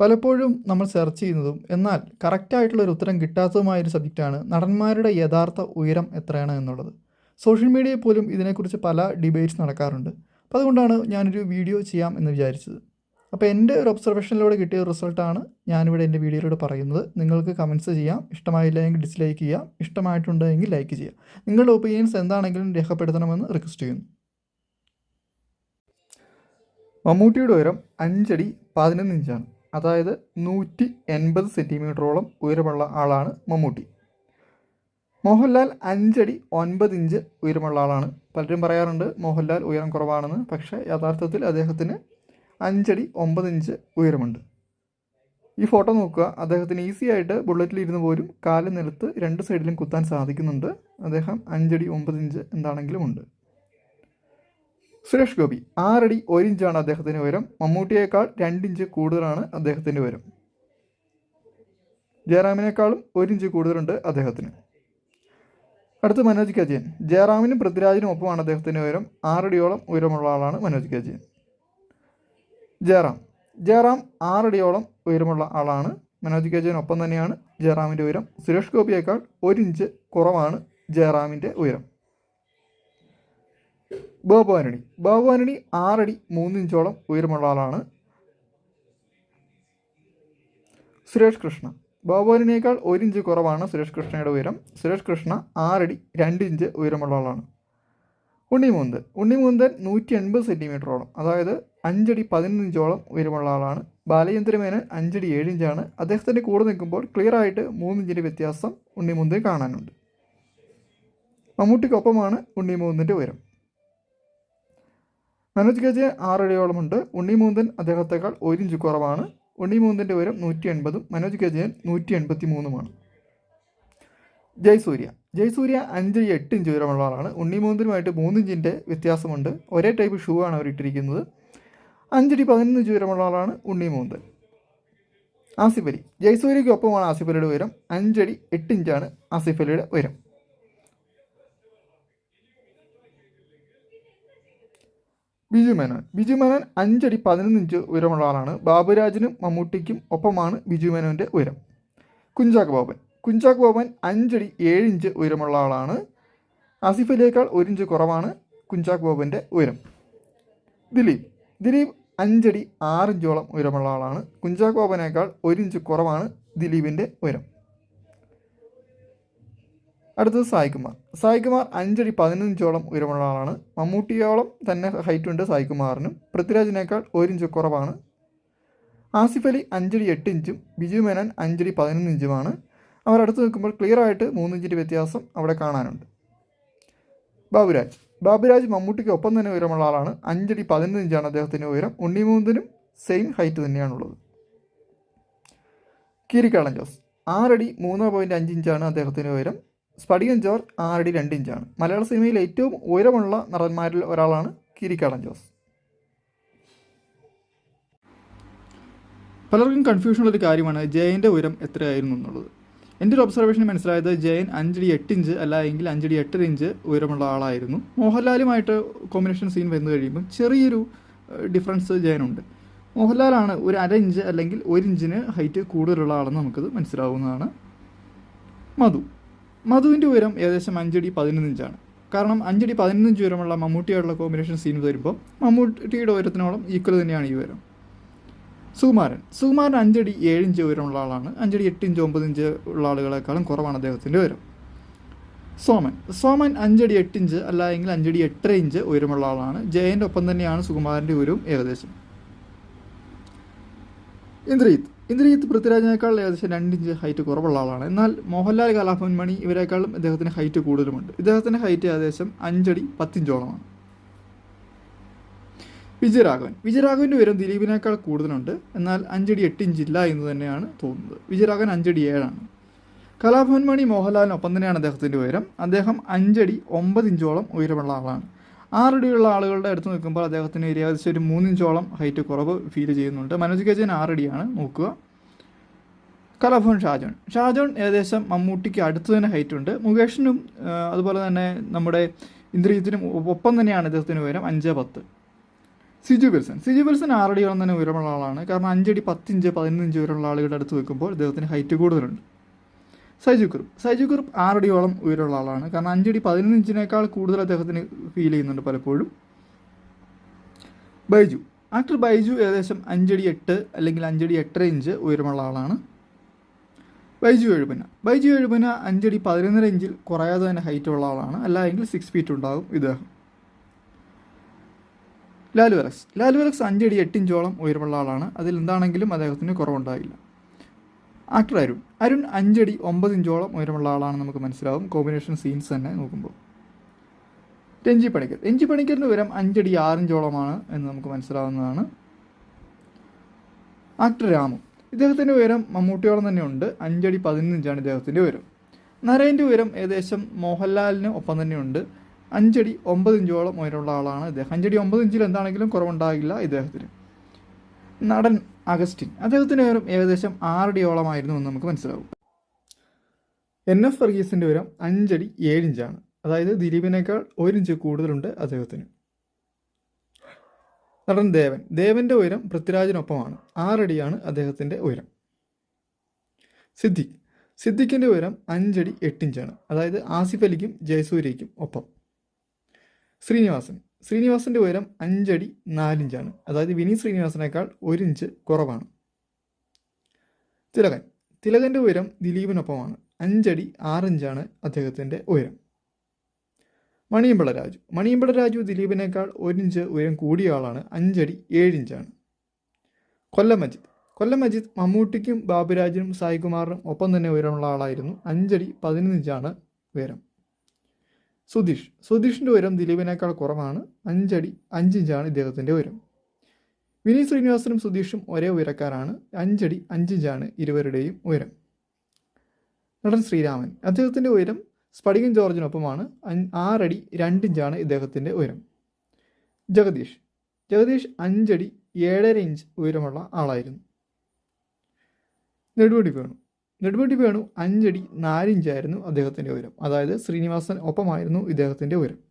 പലപ്പോഴും നമ്മൾ സെർച്ച് ചെയ്യുന്നതും എന്നാൽ കറക്റ്റായിട്ടുള്ള ഒരു ഉത്തരം കിട്ടാത്തതുമായ ഒരു സബ്ജക്റ്റാണ് നടന്മാരുടെ യഥാർത്ഥ ഉയരം എത്രയാണ് എന്നുള്ളത്. സോഷ്യൽ മീഡിയയിൽ പോലും ഇതിനെക്കുറിച്ച് പല ഡിബേറ്റ്സ് നടക്കാറുണ്ട്. അപ്പോൾ അതുകൊണ്ടാണ് ഞാനൊരു വീഡിയോ ചെയ്യാം എന്ന് വിചാരിച്ചത്. അപ്പോൾ എന്റെ ഒരു ഒബ്സർവേഷനിലൂടെ കിട്ടിയ റിസൾട്ടാണ് ഞാനിവിടെ എന്റെ വീഡിയോയിലൂടെ പറയുന്നത്. നിങ്ങൾക്ക് കമന്റ്സ് ചെയ്യാം. ഇഷ്ടമായില്ലെങ്കിൽ ഡിസ്ലൈക്ക് ചെയ്യാം. ഇഷ്ടമായിട്ടുണ്ടെങ്കിൽ ലൈക്ക് ചെയ്യാം. നിങ്ങളുടെ ഒപ്പീനിയൻസ് എന്താണെങ്കിലും രേഖപ്പെടുത്തണമെന്ന് റിക്വസ്റ്റ് ചെയ്യുന്നു. മമ്മൂട്ടിയുടെ ഉയരം അഞ്ചടി പതിനൊന്ന് ഇഞ്ചാണ് അതായത് നൂറ്റി എൺപത് സെന്റിമീറ്ററോളം ഉയരമുള്ള ആളാണ് മമ്മൂട്ടി. മോഹൻലാൽ അഞ്ചടി ഒൻപത് ഇഞ്ച് ഉയരമുള്ള ആളാണ്. പലരും പറയാറുണ്ട് മോഹൻലാൽ ഉയരം കുറവാണെന്ന്. പക്ഷേ യഥാർത്ഥത്തിൽ അദ്ദേഹത്തിന് അഞ്ചടി ഒമ്പത് ഇഞ്ച് ഉയരമുണ്ട്. ഈ ഫോട്ടോ നോക്കുക. അദ്ദേഹത്തിന് ഈസി ആയിട്ട് ബുള്ളറ്റിൽ ഇരുന്ന് പോലും കാൽ നിലത്ത് രണ്ട് സൈഡിലും കുത്താൻ സാധിക്കുന്നുണ്ട്. അദ്ദേഹം അഞ്ചടി ഒമ്പത് ഇഞ്ച് എന്താണെങ്കിലും ഉണ്ട്. സുരേഷ് ഗോപി ആറടി ഒരിഞ്ചാണ് അദ്ദേഹത്തിന്റെ ഉയരം. മമ്മൂട്ടിയേക്കാൾ രണ്ടിഞ്ച് കൂടുതലാണ് അദ്ദേഹത്തിന്റെ ഉയരം. ജയറാമിനേക്കാളും ഒരിഞ്ച് കൂടുതലുണ്ട് അദ്ദേഹത്തിന്. അടുത്ത് മനോജ് കജയൻ ജയറാമിനും പൃഥ്വിരാജിനും ഒപ്പമാണ് അദ്ദേഹത്തിന്റെ ഉയരം. ആറടിയോളം ഉയരമുള്ള ആളാണ് മനോജ് കജയൻ ജയറാം. ജയറാം ആറടിയോളം ഉയരമുള്ള ആളാണ് മനോജ് ഒപ്പം തന്നെയാണ് ജയറാമിന്റെ ഉയരം. സുരേഷ് ഗോപിയേക്കാൾ ഒരിഞ്ച് കുറവാണ് ജയറാമിന്റെ ഉയരം. ബാബു ആന്റണി ബാബു ആന്റണി ആറടി മൂന്ന് ഇഞ്ചോളം ഉയരമുള്ള ആളാണ് സുരേഷ് കൃഷ്ണ. ബാബു ആന്റണിയേക്കാൾ ഒരു ഇഞ്ച് കുറവാണ് സുരേഷ് കൃഷ്ണയുടെ ഉയരം. സുരേഷ് കൃഷ്ണ ആറടി രണ്ട് ഇഞ്ച് ഉയരമുള്ള ആളാണ്. ഉണ്ണിമൂന്തൻ ഉണ്ണിമൂന്തൻ നൂറ്റി എൺപത് സെന്റിമീറ്ററോളം അതായത് അഞ്ചടി പതിനഞ്ചോളം ഉയരമുള്ള ആളാണ്. ബാലചന്ദ്രമേനൻ അഞ്ചടി ഏഴ് ഇഞ്ചാണ് അദ്ദേഹത്തിന്റെ കൂടെ നിൽക്കുമ്പോൾ ക്ലിയറായിട്ട് ആയിട്ട് മൂന്ന് ഇഞ്ചിന്റെ വ്യത്യാസം ഉണ്ണിമൂന്തൻ കാണാനുണ്ട്. മമ്മൂട്ടിക്കൊപ്പമാണ് ഉണ്ണിമൂന്നിന്റെ ഉയരം. മനോജ് ഗജെ ആറടിയോളമുണ്ട് ഉണ്ണിമൂന്തൻ അദ്ദേഹത്തെക്കാൾ ഒരു ഇഞ്ച് കുറവാണ് ഉണ്ണിമൂന്തന്റെ ഉയരം നൂറ്റി എൺപതും മനോജ് ഗജയൻ നൂറ്റി എൺപത്തി മൂന്നുമാണ് ജയസൂര്യ. ജയസൂര്യ അഞ്ച് എട്ട് ഇഞ്ച് ഉയരമുള്ള ആളാണ്. ഉണ്ണിമൂന്തനുമായിട്ട് മൂന്ന് മൂന്നിഞ്ചിന്റെ വ്യത്യാസമുണ്ട്. ഒരേ ടൈപ്പ് ഷൂ ആണ് അവർ ഇട്ടിരിക്കുന്നത്. അഞ്ചടി പതിനൊന്ന് ഇഞ്ച് ഉയരമുള്ള ആളാണ് ഉണ്ണിമൂന്തൻ ആസിഫ് അലി. ജയസൂര്യയ്ക്കൊപ്പമാണ് ആസിഫലിയുടെ ഉയരം. അഞ്ചടി എട്ട് ഇഞ്ചാണ് ആസിഫ് ഉയരം. ബിജു മേനോൻ ബിജു മേനോൻ അഞ്ചടി പതിനൊന്ന് ഇഞ്ച് ഉയരമുള്ള ആളാണ്. ബാബുരാജിനും മമ്മൂട്ടിക്കും ഒപ്പമാണ് ബിജു മേനോന്റെ ഉയരം. കുഞ്ചാക്ക് ബോബൻ. കുഞ്ചാക്ക് ബോബൻ അഞ്ചടി ഏഴ് ഇഞ്ച് ഉയരമുള്ള ആളാണ്. ആസിഫ് അലിയേക്കാൾ ഒരു ഇഞ്ച് കുറവാണ് കുഞ്ചാക്ക് ബോബന്റെ ഉയരം. ദിലീപ്. ദിലീപ് അഞ്ചടി ആറ് ഇഞ്ചോളം ഉയരമുള്ള ആളാണ്. കുഞ്ചാക്ക് ബോബനേക്കാൾ ഒരു ഇഞ്ച് കുറവാണ് ദിലീപിന്റെ ഉയരം. അടുത്തത് സായികുമാർ. സായികുമാർ അഞ്ചടി പതിനഞ്ചോളം ഉയരമുള്ള ആളാണ്. മമ്മൂട്ടിയോളം തന്നെ ഹൈറ്റ് ഉണ്ട് സായികുമാറിനും. പൃഥ്വിരാജിനേക്കാൾ ഒരിഞ്ച് കുറവാണ്. ആസിഫ് അലി അഞ്ചടി എട്ട് ഇഞ്ചും ബിജു മേനോൻ അഞ്ചടി പതിനൊന്ന് ഇഞ്ചുമാണ്. അവർ അടുത്ത് നിൽക്കുമ്പോൾ ക്ലിയറായിട്ട് ആയിട്ട് മൂന്ന് വ്യത്യാസം അവിടെ കാണാനുണ്ട്. ബാബുരാജ്. ബാബുരാജ് മമ്മൂട്ടിക്ക് ഒപ്പം തന്നെ ഉയരമുള്ള ആളാണ്. അഞ്ചടി പതിനൊന്ന് ഇഞ്ചാണ് അദ്ദേഹത്തിന്റെ ഉയരം. ഉണ്ണിമൂന്നിനും സെയിം ഹൈറ്റ് തന്നെയാണുള്ളത്. കീരിക്കാളൻ ജോസ്. ആറടി മൂന്ന് പോയിന്റ് അഞ്ച് ഇഞ്ചാണ് അദ്ദേഹത്തിന്റെ ഉയരം. സ്പടികൻ ജോർജ് ആറടി രണ്ട് ഇഞ്ചാണ് മലയാള സിനിമയിൽ ഏറ്റവും ഉയരമുള്ള നടന്മാരിൽ ഒരാളാണ് കിരിക്കാടൻ ജോസ്. പലർക്കും കൺഫ്യൂഷനുള്ള ഒരു കാര്യമാണ് ജയന്റെ ഉയരം എത്രയായിരുന്നു എന്നുള്ളത്. എന്റെ ഒരു ഒബ്സർവേഷൻ മനസ്സിലായത് ജയൻ അഞ്ചടി എട്ട് ഇഞ്ച് അല്ല എങ്കിൽ അഞ്ചടി എട്ടര ഇഞ്ച് ഉയരമുള്ള ആളായിരുന്നു. മോഹൻലാലുമായിട്ട് കോമ്പിനേഷൻ സീൻ വന്നു കഴിയുമ്പോൾ ചെറിയൊരു ഡിഫറൻസ് ജയനുണ്ട്. മോഹൻലാലാണ് ഒരു അര ഇഞ്ച് അല്ലെങ്കിൽ ഒരു ഇഞ്ചിന് ഹൈറ്റ് കൂടുതലുള്ള ആളെന്ന് നമുക്കത് മനസ്സിലാവുന്നതാണ്. മധു. മധുവിന്റെ ഉയരം ഏകദേശം അഞ്ചടി പതിനൊന്ന് ഇഞ്ചാണ് കാരണം അഞ്ചടി പതിനൊന്ന് ഇഞ്ച് ഉയരമുള്ള മമ്മൂട്ടിയായിട്ടുള്ള കോമ്പിനേഷൻ സീൻ വരുമ്പോൾ മമ്മൂട്ടിയുടെ ഉയരത്തിനോളം ഈക്വൽ തന്നെയാണ് ഈ ഉയരം. സുകുമാരൻ. സുകുമാരൻ അഞ്ചടി ഏഴ് ഇഞ്ച് ഉയരമുള്ള ആളാണ്. അഞ്ചടി എട്ട് ഇഞ്ച് ഇഞ്ച് ഉള്ള ആളുകളെക്കാളും കുറവാണ് അദ്ദേഹത്തിന്റെ ഉയരം. സോമൻ. സോമൻ അഞ്ചടി എട്ട് ഇഞ്ച് അല്ല എങ്കിൽ അഞ്ചടി എട്ടര ഇഞ്ച് ഉയരമുള്ള ആളാണ്. ജയന്റെ ഒപ്പം തന്നെയാണ് സുകുമാരന്റെ ഉയരവും ഏകദേശം. ഇന്ദ്രജിത്ത്. ഇന്ദ്രജിത്ത് പൃഥ്വിരാജിനേക്കാൾ ഏകദേശം രണ്ടിഞ്ച് ഹൈറ്റ് കുറവുള്ള ആളാണ്. എന്നാൽ മോഹൻലാൽ കലാഭവൻ മണി ഇവരെക്കാളും ഇദ്ദേഹത്തിന് ഹൈറ്റ് കൂടുതലുമുണ്ട്. ഇദ്ദേഹത്തിന്റെ ഹൈറ്റ് ഏകദേശം അഞ്ചടി പത്തിഞ്ചോളമാണ്. വിജയരാഘവൻ. വിജയരാഘവന്റെ ഉയരം ദിലീപിനേക്കാൾ കൂടുതലുണ്ട്. എന്നാൽ അഞ്ചടി എട്ട് ഇഞ്ച് ഇല്ല എന്ന് തന്നെയാണ് തോന്നുന്നത്. വിജയരാഘവൻ അഞ്ചടി ഏഴാണ്. കലാഭവൻ മണി മോഹൻലാലിനൊപ്പം തന്നെയാണ് അദ്ദേഹത്തിന്റെ ഉയരം. അദ്ദേഹം അഞ്ചടി ഒമ്പത് ഇഞ്ചോളം ഉയരമുള്ള ആളാണ്. ആറടിയുള്ള ആളുകളുടെ അടുത്ത് നിൽക്കുമ്പോൾ അദ്ദേഹത്തിന് ഏകദേശം ഒരു മൂന്നിഞ്ചോളം ഹൈറ്റ് കുറവ് ഫീൽ ചെയ്യുന്നുണ്ട്. മനോജ് ഗജൻ ആറടിയാണ് നോക്കുക. കലഭവൻ ഷാജോൺ. ഷാജോൺ ഏകദേശം മമ്മൂട്ടിക്ക് അടുത്ത് തന്നെ ഹൈറ്റ് ഉണ്ട്. മുകേഷിനും അതുപോലെ തന്നെ നമ്മുടെ ഇന്ദ്രജിത്തിനും ഒപ്പം തന്നെയാണ് ഇദ്ദേഹത്തിന് ഉയരം അഞ്ച് പത്ത്. സിജു വിൽസൺ സിജു വിൽസൺ ആറടിയോളം തന്നെ ഉയരമുള്ള ആളാണ്. കാരണം അഞ്ചടി പത്തിഞ്ച് പതിനഞ്ച് ഉയരമുള്ള ആളുകളുടെ അടുത്ത് വെക്കുമ്പോൾ ഇദ്ദേഹത്തിന് ഹൈറ്റ് കൂടുതലുണ്ട്. സൈജു കുറുപ്പ്. സൈജു കുറുപ്പ് ആറടിയോളം ഉയരമുള്ള ആളാണ്. കാരണം അഞ്ചടി പതിനൊന്ന് ഇഞ്ചിനേക്കാൾ കൂടുതൽ അദ്ദേഹത്തിന് ഫീൽ ചെയ്യുന്നുണ്ട് പലപ്പോഴും. ബൈജു. ആക്ടർ ബൈജു ഏകദേശം അഞ്ചടി എട്ട് അല്ലെങ്കിൽ അഞ്ചടി എട്ടര ഇഞ്ച് ഉയരമുള്ള ആളാണ്. ബൈജു എഴുപന. ബൈജു എഴുപന അഞ്ചടി പതിനൊന്നര ഇഞ്ചിൽ കുറയാതെ തന്നെ ഹൈറ്റ് ഉള്ള ആളാണ്. അല്ല എങ്കിൽ സിക്സ് ഫീറ്റ് ഉണ്ടാകും ഇദ്ദേഹം. ലാലു അലക്സ് ലാലു അലക്സ് അഞ്ചടി എട്ട് ഇഞ്ചോളം ഉയരമുള്ള ആളാണ്. അതിൽ എന്താണെങ്കിലും അദ്ദേഹത്തിന് കുറവുണ്ടായില്ല. ആക്ടർ അരുൺ അരുൺ അഞ്ചടി ഒമ്പത് ഇഞ്ചോളം ഉയരമുള്ള ആളാണെന്ന് നമുക്ക് മനസ്സിലാവും. കോമ്പിനേഷൻ സീൻസ് തന്നെ നോക്കുമ്പോൾ. രഞ്ജി പണിക്കർ. രഞ്ജി പണിക്കറിന്റെ ഉയരം അഞ്ചടി ആറിഞ്ചോളമാണ് എന്ന് നമുക്ക് മനസ്സിലാവുന്നതാണ്. ആക്ടർ രാമു. ഇദ്ദേഹത്തിന്റെ ഉയരം മമ്മൂട്ടിയോളം തന്നെ ഉണ്ട് അഞ്ചടി പതിനഞ്ചാണ് ഇദ്ദേഹത്തിന്റെ ഉയരം. നരേന്റെ ഉയരം ഏകദേശം മോഹൻലാലിന് ഒപ്പം തന്നെയുണ്ട്. അഞ്ചടി ഒമ്പത് ഇഞ്ചോളം ഉയരമുള്ള ആളാണ് ഇദ്ദേഹം. അഞ്ചടി ഒമ്പത് ഇഞ്ചിൽ എന്താണെങ്കിലും കുറവുണ്ടാകില്ല ഇദ്ദേഹത്തിന്. നടൻ അഗസ്റ്റിൻ. അദ്ദേഹത്തിന്റെ ഉയരം ഏകദേശം ആറടിയോളമായിരുന്നു എന്ന് നമുക്ക് മനസ്സിലാവും. എൻ എഫ് വർഗീസിന്റെ ഉയരം അഞ്ചടി ഏഴിഞ്ചാണ്. അതായത് ദിലീപിനേക്കാൾ ഒരിഞ്ച് കൂടുതലുണ്ട് അദ്ദേഹത്തിന്. നടൻ ദേവൻ. ദേവന്റെ ഉയരം പൃഥ്വിരാജിനൊപ്പമാണ്. ആറടിയാണ് അദ്ദേഹത്തിന്റെ ഉയരം. സിദ്ദിഖ്. സിദ്ദിഖിന്റെ ഉയരം അഞ്ചടി എട്ടിഞ്ചാണ്. അതായത് ആസിഫ് അലിക്കും ജയസൂര്യയ്ക്കും ഒപ്പം. ശ്രീനിവാസൻ. ശ്രീനിവാസന്റെ ഉയരം അഞ്ചടി നാലിഞ്ചാണ്. അതായത് വിനീത് ശ്രീനിവാസനേക്കാൾ ഒരു ഇഞ്ച് കുറവാണ്. തിലകൻ. തിലകന്റെ ഉയരം ദിലീപിനൊപ്പമാണ്. അഞ്ചടി ആറിഞ്ചാണ് അദ്ദേഹത്തിന്റെ ഉയരം. മണിയമ്പള രാജു. മണിയമ്പള രാജു ദിലീപിനേക്കാൾ ഒരിഞ്ച് ഉയരം കൂടിയ ആളാണ്. അഞ്ചടി ഏഴിഞ്ചാണ്. കൊല്ലം മജിദ്. കൊല്ലം മജിദ് മമ്മൂട്ടിക്കും ബാബുരാജിനും സായികുമാറിനും ഒപ്പം തന്നെ ഉയരമുള്ള ആളായിരുന്നു. അഞ്ചടി പതിനഞ്ചാണ് ഉയരം. സുധീഷ്. സുധീഷിന്റെ ഉയരം ദിലീപിനേക്കാൾ കുറവാണ്. അഞ്ചടി അഞ്ചിഞ്ചാണ് ഇദ്ദേഹത്തിന്റെ ഉയരം. വിനീത് ശ്രീനിവാസനും സുധീഷും ഒരേ ഉയരക്കാരാണ്. അഞ്ചടി അഞ്ചിഞ്ചാണ് ഇരുവരുടെയും ഉയരം. നടൻ ശ്രീരാമൻ. അദ്ദേഹത്തിന്റെ ഉയരം സ്ഫടികൻ ജോർജിനൊപ്പമാണ്. ആറടി രണ്ടിഞ്ചാണ് ഇദ്ദേഹത്തിന്റെ ഉയരം. ജഗദീഷ്. ജഗദീഷ് അഞ്ചടി ഏഴര ഇഞ്ച് ഉയരമുള്ള ആളായിരുന്നു. നെടുവടി വേണു. നെടുമുടി വേണു. അഞ്ചടി നാലിഞ്ചായിരുന്നു അദ്ദേഹത്തിന്റെ ഉയരം. അതായത് ശ്രീനിവാസൻ ഒപ്പമായിരുന്നു ഇദ്ദേഹത്തിന്റെ ഉയരം.